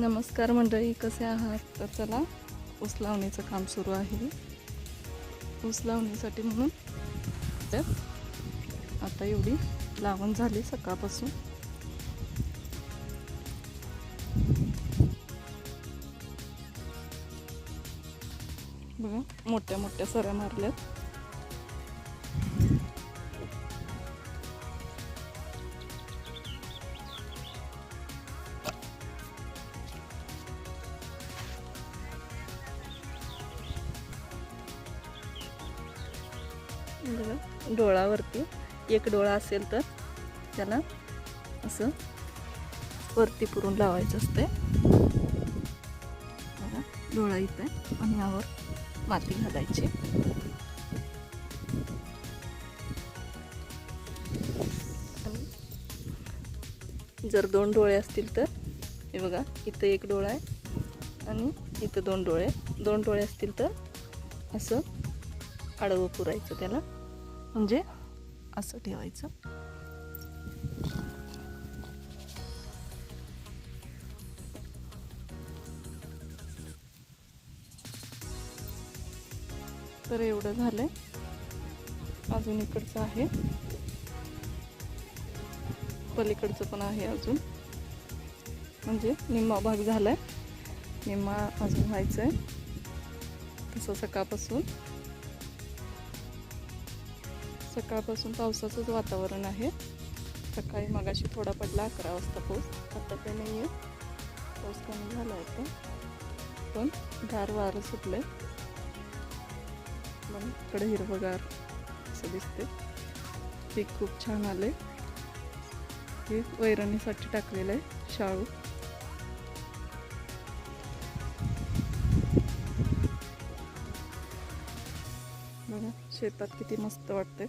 नमस्कार मंडळी कसे आहात? तर चला ऊस लावणीचं काम सुरू आहे. ऊस लावणीसाठी म्हणून तर आता एवढी लावण झाली सकाळपासून. बघा मोठ्या मोठ्या सऱ्या मारल्यात. बघा डोळावरती एक डोळा असेल तर त्याला असं वरती पुरून लावायचं असते बघा डोळा इथं आणि यावर माती घालायची. जर दोन डोळे असतील तर हे बघा इथं एक डोळा आहे आणि इथं दोन डोळे. दोन डोळे असतील तर असं आडवं पुरायचं त्याला. म्हणजे असं ठेवायचं. तर एवढं झालंय. अजून इकडचं आहे. पलीकडचं पण आहे अजून. म्हणजे निम्मा भाग झालाय. निम्मा अजून व्हायचं आहे तसं सकाळपासून. सकाळपासून पावसाचंच वातावरण आहे. सकाळी मगाशी थोडा पडला अकरा वाजता पाऊस. आता काही नाही आहे पाऊस कमी झाला आहे पण गार वारं सुटलंय. मग इकडे हिरवंगार असं दिसते पीक खूप छान आले हे वैरणीसाठी टाकलेलं आहे शाळू. बघा शेतात किती मस्त वाटते